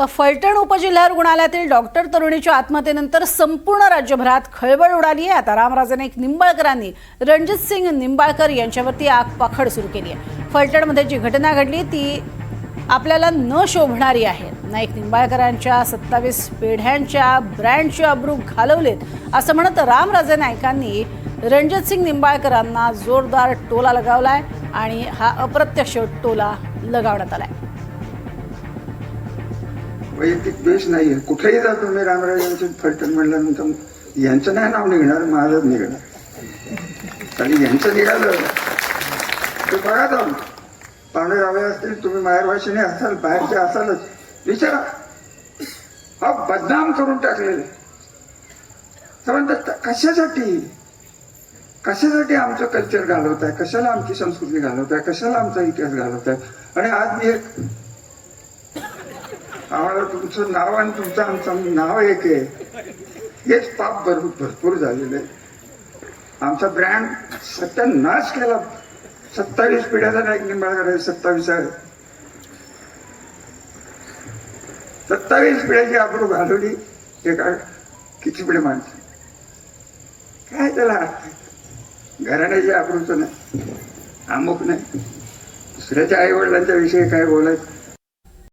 तर फलटण उपजिल्हा रुग्णालयातील डॉक्टर तरुणीच्या आत्महत्येनंतर संपूर्ण राज्यभरात खळबळ उडाली आहे. आता रामराजे नाईक निंबाळकरांनी रणजित सिंग निंबाळकर यांच्यावरती आगपाखड सुरू केली आहे. फलटणमध्ये जी घटना घडली ती आपल्याला न शोभणारी आहे. नाईक निंबाळकरांच्या सत्तावीस पेढ्यांच्या ब्रँडचे अब्रू घालवलेत. असं म्हणत रामराजे नाईकांनी रणजित सिंग निंबाळकरांना जोरदार टोला लगावलाय आणि हा अप्रत्यक्ष टोला लगावण्यात आलाय. वैयक्तिक द्वेष नाहीये. कुठेही जा तुम्ही रामराजांचे फलटण म्हणल्यानंतर यांचं नाही नाव निघणार माझंच निघणार. आणि यांचं निघालं. ते बघा जाऊन. पाहुणे असतील तुम्ही माहेरवाशिने असाल बाहेरचे असालच. विचारा. हा बदनाम करून टाकलेले. तर म्हणतात कशासाठी? कशासाठी आमचं कल्चर घालवत आहे कशाला आमची संस्कृती घालवत आहे कशाला आमचा इतिहास घालवत आहे आणि आज मी एक आम्हाला तुमचं नाव आणि तुमचं आमचं नाव एक आहे हेच पाप भर भरपूर झालेलं आहे. आमचा ब्रँड सत्यानाश केला. सत्तावीस पिढ्याचा नाईक निंबाळकर आहे सत्तावीस आहे. सत्तावीस पिढ्याची आपण घालवली एका किती पिढे माणसं. काय त्याला अर्थ? घराण्याची आकृत नाही. अमुक नाही. दुसऱ्याच्या आई वडिलांच्या विषयी काय बोलायचं?